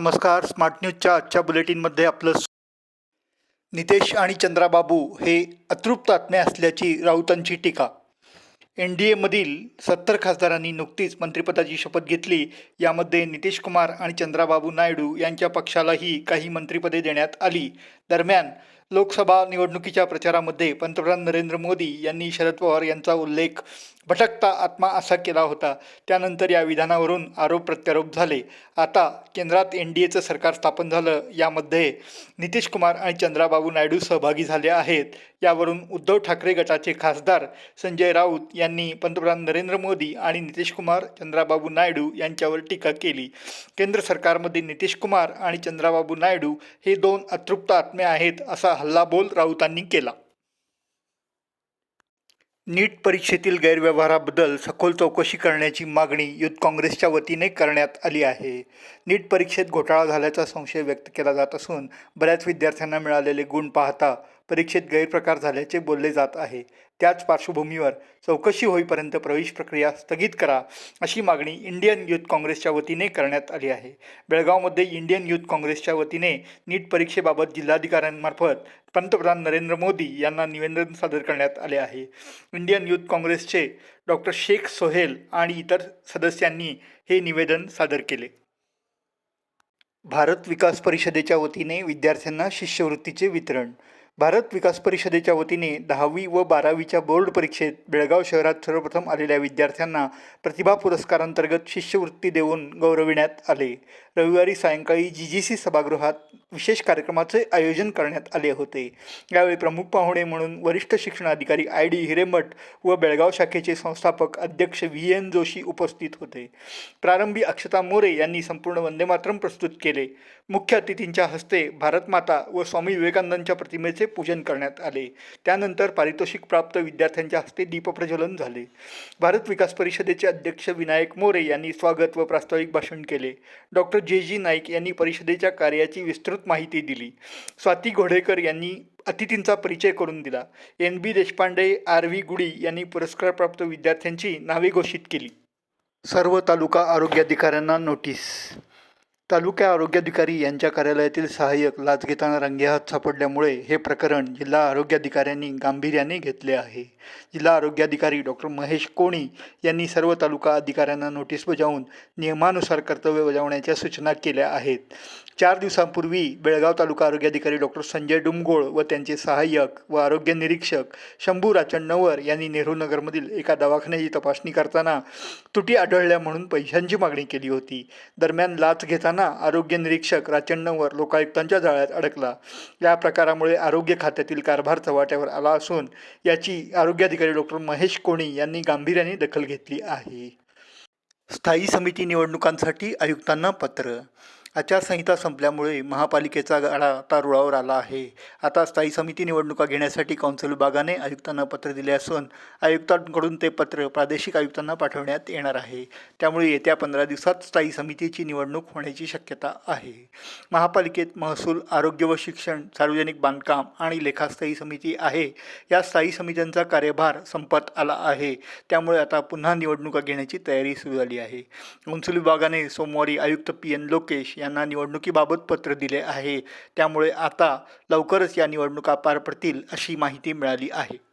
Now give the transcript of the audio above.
नमस्कार. स्मार्ट न्यूजच्या आजच्या बुलेटिनमध्ये आपलं नितेश आणि चंद्राबाबू हे अतृप्त आत्मे असल्याची राऊतांची टीका. एन डी एमधील सत्तर खासदारांनी नुकतीच मंत्रिपदाची शपथ घेतली. यामध्ये नितीश कुमार आणि चंद्राबाबू नायडू यांच्या पक्षालाही काही मंत्रिपदे देण्यात आली. दरम्यान लोकसभा निवडणुकीच्या प्रचारामध्ये पंतप्रधान नरेंद्र मोदी यांनी शरद पवार यांचा उल्लेख भटकता आत्मा असा केला होता. त्यानंतर या विधानावरून आरोप प्रत्यारोप झाले. आता केंद्रात एन डी एचं सरकार स्थापन झालं. यामध्ये नितीश कुमार आणि चंद्राबाबू नायडू सहभागी झाले आहेत. यावरून उद्धव ठाकरे गटाचे खासदार संजय राऊत यांनी पंतप्रधान नरेंद्र मोदी आणि नितीश कुमार चंद्राबाबू नायडू यांच्यावर टीका केली. केंद्र सरकारमध्ये नितीश कुमार आणि चंद्राबाबू नायडू हे दोन अतृप्त आत्मे आहेत असा हल्लाबोल राऊतांनी केला. नीट परीक्षेतील गैरव्यवहाराबद्दल सखोल चौकशी करण्याची मागणी युथ काँग्रेसच्या वतीने करण्यात आली आहे. नीट परीक्षेत घोटाळा झाल्याचा संशय व्यक्त केला जात असून बऱ्याच विद्यार्थ्यांना मिळालेले गुण पाहता परीक्षेत गैरप्रकार झाल्याचे बोलले जात आहे. त्याच पार्श्वभूमीवर चौकशी होईपर्यंत प्रवेश प्रक्रिया स्थगित करा अशी मागणी इंडियन युथ काँग्रेसच्या वतीने करण्यात आली आहे. बेळगावमध्ये इंडियन युथ काँग्रेसच्या वतीने नीट परीक्षेबाबत जिल्हाधिकाऱ्यांमार्फत पंतप्रधान नरेंद्र मोदी यांना निवेदन सादर करण्यात आले आहे. इंडियन युथ काँग्रेसचे डॉक्टर शेख सोहेल आणि इतर सदस्यांनी हे निवेदन सादर केले. भारत विकास परिषदेच्या वतीने विद्यार्थ्यांना शिष्यवृत्तीचे वितरण भारत विकास परिषदेच्या वतीने दहावी व बारावीच्या बोर्ड परीक्षेत बेळगाव शहरात सर्वप्रथम आलेल्या विद्यार्थ्यांना प्रतिभा पुरस्कारांतर्गत शिष्यवृत्ती देऊन गौरविण्यात आले. रविवारी सायंकाळी जी जी सी सभागृहात विशेष कार्यक्रमाचे आयोजन करण्यात आले होते. यावेळी प्रमुख पाहुणे म्हणून वरिष्ठ शिक्षणाधिकारी आय डी हिरेमठ व बेळगाव शाखेचे संस्थापक अध्यक्ष व्ही एन जोशी उपस्थित होते. प्रारंभी अक्षता मोरे यांनी संपूर्ण वंदेमातरम प्रस्तुत केले. मुख्य अतिथींच्या हस्ते भारतमाता व स्वामी विवेकानंदांच्या प्रतिमेचे पूजन करण्यात आले. त्यानंतर पारितोषिक प्राप्त विद्यार्थ्यांच्या हस्ते दीपप्रज्वलन झाले. भारत विकास परिषदेचे अध्यक्ष विनायक मोरे यांनी स्वागत व प्रास्ताविक भाषण केले. डॉक्टर जे जी नाईक यांनी परिषदेच्या कार्याची विस्तृत माहिती दिली. स्वाती घोडेकर यांनी अतिथींचा परिचय करून दिला. N B Deshpande R V Gudi यांनी पुरस्कारप्राप्त विद्यार्थ्यांची नावे घोषित केली. सर्व तालुका आरोग्याधिकाऱ्यांना नोटीस. तालुका आरोग्याधिकारी यांच्या कार्यालयातील सहाय्यक लाच घेताना रंगेहात सापडल्यामुळे हे प्रकरण जिल्हा आरोग्याधिकाऱ्यांनी गांभीर्याने घेतले आहे. जिल्हा आरोग्याधिकारी डॉक्टर महेश कोणी यांनी सर्व तालुका अधिकाऱ्यांना नोटीस बजावून नियमानुसार कर्तव्य बजावण्याच्या सूचना केल्या आहेत. चार दिवसांपूर्वी बेळगाव तालुका आरोग्याधिकारी डॉक्टर संजय डुमगोळ व त्यांचे सहाय्यक व आरोग्य निरीक्षक शंभू राचण्णवर यांनी नेहरू नगरमधील एका दवाखान्याची तपासणी करताना तुटी आढळल्या म्हणून पैशांची मागणी केली होती. दरम्यान लाच घेताना आरोग्य निरीक्षक राचण्णवर लोकायुक्तांच्या जाळ्यात अडकला. या प्रकारामुळे आरोग्य खात्यातील कारभार चव्हाट्यावर आला असून याची आरोग्याधिकारी डॉक्टर महेश कोणी यांनी गांभीर्याने दखल घेतली आहे. स्थायी समिती निवडणुकांसाठी आयुक्तांना पत्र आचारसंहिता संपल्यामुळे महापालिकेचा गाडा आता रुळावर आला आहे. आता स्थायी समिती निवडणुका घेण्यासाठी कौन्सिल विभागाने आयुक्तांना पत्र दिले असून आयुक्तांकडून ते पत्र प्रादेशिक आयुक्तांना पाठवण्यात येणार आहे. त्यामुळे येत्या पंधरा दिवसात स्थायी समितीची निवडणूक होण्याची शक्यता आहे. महापालिकेत महसूल आरोग्य व शिक्षण सार्वजनिक बांधकाम आणि लेखास्थायी समिती आहे. या स्थायी समित्यांचा कार्यभार संपत आला आहे. त्यामुळे आता पुन्हा निवडणुका घेण्याची तयारी सुरू झाली आहे. कौन्सिल विभागाने सोमवारी आयुक्त पी एन लोकेश यांना निवडणुकीबाबत पत्र दिले आहे. त्यामुळे आता लवकरच या निवडणुका पार पडतील अशी माहिती मिळाली आहे.